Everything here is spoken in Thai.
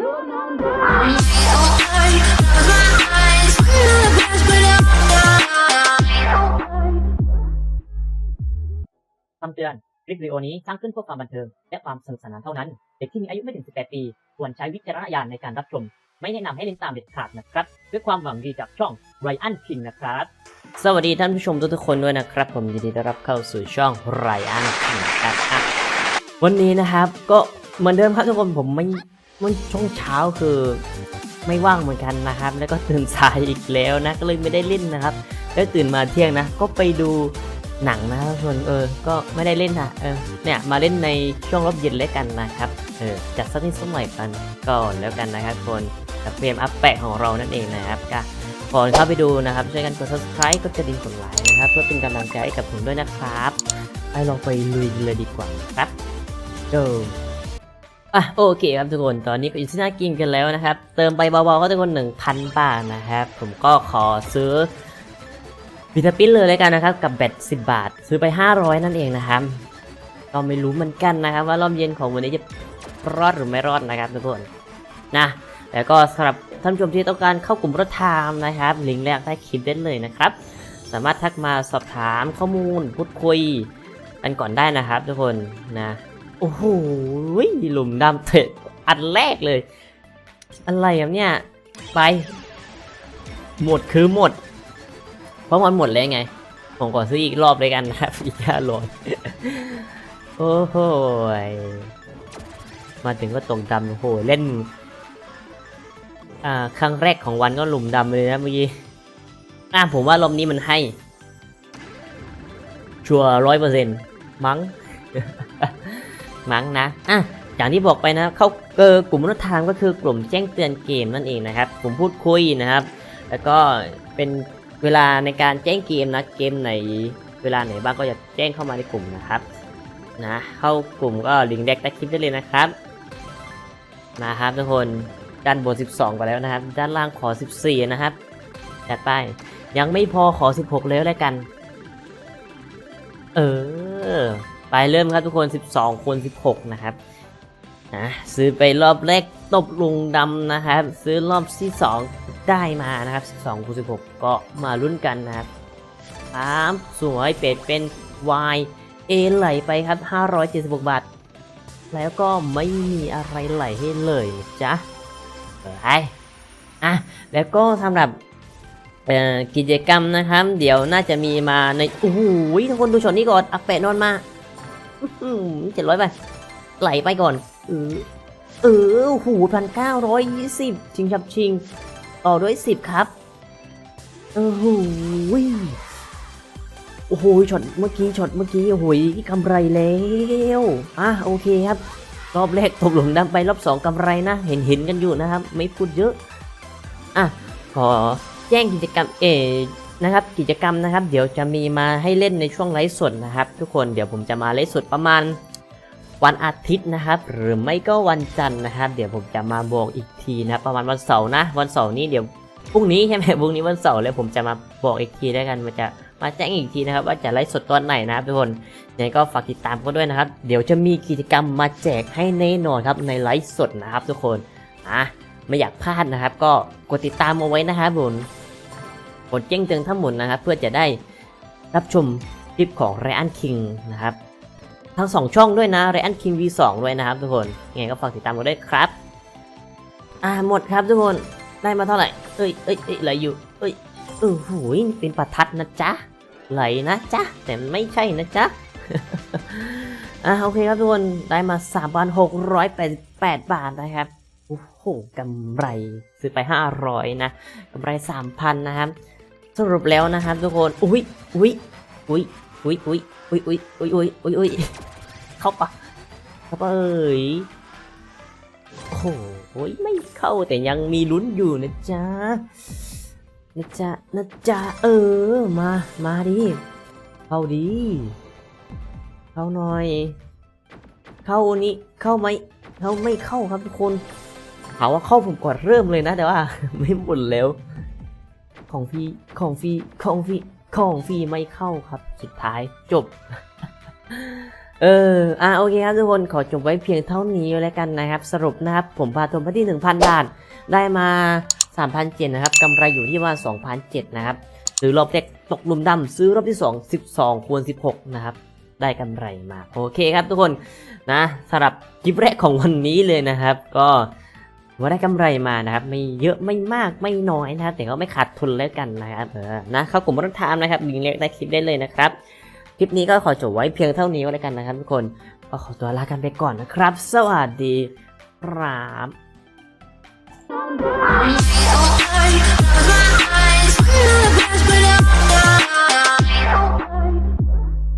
No, no, no. คำเตือนคลิปวิดีโอนี้สร้างขึ้นเพื่อความบันเทิง และความสนุกสนานเท่านั้น เด็กที่มีอายุไม่ถึง 18 ปี ควรใช้วิจารณญาณในการรับชม ไม่แนะนำให้เล่นตามเด็ดขาดนะครับ ด้วยความหวังดีจากช่องไรอันคิงนะครับ สวัสดีท่านผู้ชมทุกๆคนด้วยนะครับ ผมยินดีต้อนรับเข้าสู่ช่องไรอันคิงครับอะวันนี้นะครับ ก็เหมือนเดิมครับทุกคนผมไม่ มันช่วงเช้าคือไม่ว่างเหมือนกันนะครับ แล้วก็ตื่นสายอีกแล้วนะ ก็เลยไม่ได้เล่นนะครับ แล้วตื่นมาเที่ยงนะ ก็ไปดูหนังนะครับส่วนเออ ก็ไม่ได้เล่นนะเออ เนี่ย มาเล่นในช่วงรอบเย็นแล้วกันนะครับ เออ จัดสักนิดสักหน่อยกันก่อนแล้วกันนะครับคนกับเฟรมอัปแปะของเรานั่นเองนะครับก็ก่อนเข้าไปดูนะครับ ช่วยกันกด subscribe กดกระดิ่งกดไลค์นะครับ เพื่อเป็นกำลังใจให้กับผมด้วยนะครับ ไปลองไปลุยเลยดีกว่าครับเดิม อะโอเคครับทุกคนตอนนี้ก็อยู่ที่หน้ากินกันแล้วนะครับ เติมไปเบาๆก็ทุกคนหนึ่งพันบาทนะครับ ผมก็ขอซื้อวิตาปินเลยแล้วกันนะครับ กับแบต10 บาท ซื้อไป 500 นั่นเองนะครับก็ไม่รู้เหมือนกันนะครับ ว่ารอบเย็นของวันนี้จะรอดหรือไม่รอดนะครับทุกคนนะแล้วก็สำหรับท่านผู้ชมที่ต้องการเข้ากลุ่มรถไทม์นะครับ ลิงก์แรกใต้คลิปได้เลยนะครับ สามารถทักมาสอบถามข้อมูลพูดคุยกันก่อนได้นะครับ ทุกคนนะ โอ้โหหลุมดำเตะอันแรกเลย อะไรครับเนี่ย ไป หมดคือหมด เพราะมันหมดแล้วไง ผมขอซื้ออีกรอบเลยกันนะครับอีกห้าร้อยโอ้โหมาถึงก็ตกดำโอ้โหเล่น อ่า ครั้งแรกของวันก็หลุมดำเลยนะเมื่อกี้อ่าผมว่ารอบนี้มันให้ ชัวร้อยเปอร์เซ็นต์มั้ง มั้งนะอะอย่างที่บอกไปนะเข้าเออกลุ่มรถทางก็คือกลุ่มแจ้งเตือนเกมนั่นเองนะครับกลุ่มพูดคุยนะครับ แล้วก็เป็นเวลาในการแจ้งเกมนะเกมไหนเวลาไหนบ้างก็จะแจ้งเข้ามาในกลุ่มนะครับนะเข้ากลุ่มก็ลิงก์แดกใต้คลิปได้เลยนะครับนะครับทุกคนด้านบน 12ไปแล้วนะครับ ด้านล่างขอ 14 นะครับจัดไปยังไม่พอขอ 16 แล้วแล้วกัน เออ ไปเริ่มครับทุกคน 12 คน 16 นะครับนะซื้อไปรอบแรกตบลุงดำนะครับ ซื้อรอบที่ 2 ได้มานะครับ 12คูณ16 ก็มาลุ้นกันนะครับครับสวยเป็ดเป็น Y A ไหลไปครับ 576 บาท แล้วก็ไม่มีอะไรไหลให้เลยจ๊ะไปอะแล้วก็สำหรับกิจกรรมนะครับ เดี๋ยวน่าจะมีมาในโอ้โหทุกคนดูช็อตนี้ก่อนอักแปะนอนมา เจ็ดร้อยไป ไหลไปก่อนเออเออหูพันเก้าร้อยยี่สิบชิงชับชิง ต่อด้วยสิบครับโอ้โหโอ้โหช็อตเมื่อกี้ช็อตเมื่อกี้โอ้โหกำไรแล้วอะโอเคครับ รอบแรกตกหลุมดำไปรอบสองกำไรนะ เห็นเห็นกันอยู่นะครับ ไม่พูดเยอะ อะขอแจ้งกิจกรรมเออ นะครับกิจกรรมนะครับ เดี๋ยวจะมีมาให้เล่นในช่วงไลฟ์สดนะครับ ทุกคนเดี๋ยวผมจะมาไลฟ์สดประมาณวันอาทิตย์นะครับ หรือไม่ก็วันจันทร์นะครับ เดี๋ยวผมจะมาบอกอีกทีนะประมาณวันเสาร์นะวันเสาร์นี้เดี๋ยวพรุ่งนี้ใช่ไหมพรุ่งนี้วันเสาร์แล้วผมจะมาบอกอีกทีแล้วกันมันจะมาแจ้งอีกทีนะครับ ว่าจะไลฟ์สดตอนไหนนะครับทุกคนยังไงก็ฝากติดตามกันด้วยนะครับ เดี๋ยวจะมีกิจกรรมมาแจกให้แน่นอนครับในไลฟ์สดนะครับ ทุกคนอะไม่อยากพลาดนะครับ ก็กดติดตามเอาไว้นะครับผม กดแจ้งเตือนทั้งหมดนะครับ เพื่อจะได้รับชมคลิปของ r รอันคิงนะครับทั้งสองช่องด้วยนะ r รอันคิง V2 ด้วยนะครับทุกคนยังไงก็ฝากติดตามกันด้วยครับ อ่าหมดครับทุกคนได้มาเท่าไหร่เอ้ยเอ้ยเอ้ยไหลอยู่เอ้ยเออหูยเป็นประทัดนะจ๊ะไหลนะจ๊ะแต่ไม่ใช่นะจ๊ะอ่าโอเคครับทุกคนได้มา3,688 บาทนะครับโอ้โหกำไรซื้อไป 500 นะกำไร 3,000 นะครับ สรุปแล้วนะครับทุกคนอุ้ยอุ้ยอุ้ยอุ้ยอุ้ยอุ้ยอุ้ยอุ้ยอุ้ยอุ้ยอุ้ยเข้าปะเข้าปะเอ้ยโอ้โหไม่เข้าแต่ยังมีลุ้นอยู่นะจ๊ะนะจ๊ะนะจ๊ะเออมามาดิเข้าดีเข้าหน่อย เข้านี่เข้าไหมเข้าไม่เข้าครับทุกคนถามว่าเข้าผมก่อนเริ่มเลยนะแต่ว่าไม่หมดแล้ว ของพี่ของพี่ของพี่ของพี่ไม่เข้าครับ สุดท้ายจบ เออ อะโอเคครับทุกคนขอจบไว้เพียงเท่านี้แล้วกันนะครับ สรุปนะครับ ผมพาทมไปที่ 1,000 บาท ได้มา3,007นะครับกำไรอยู่ที่ว่า2,007นะครับซื้อรอบแรกตกหลุมดำซื้อรอบที่ 2 12คูณ16 นะครับ ได้กำไรมา โอเคครับทุกคนนะสำหรับคลิปแรกของวันนี้เลยนะครับ ก็ ว่าได้กำไรมานะครับไม่เยอะไม่มากไม่น้อยนะครับ แต่ก็ไม่ขาดทุนแล้วกันนะครับเออนะเข้ากลุ่มรัฐามนะครับลิงเล็กใต้คลิปได้เลยนะครับคลิปนี้ก็ขอจบไว้เพียงเท่านี้ก็แล้วกันนะครับทุกคนก็ขอตัวลากันไปก่อนนะครับ สวัสดีครับ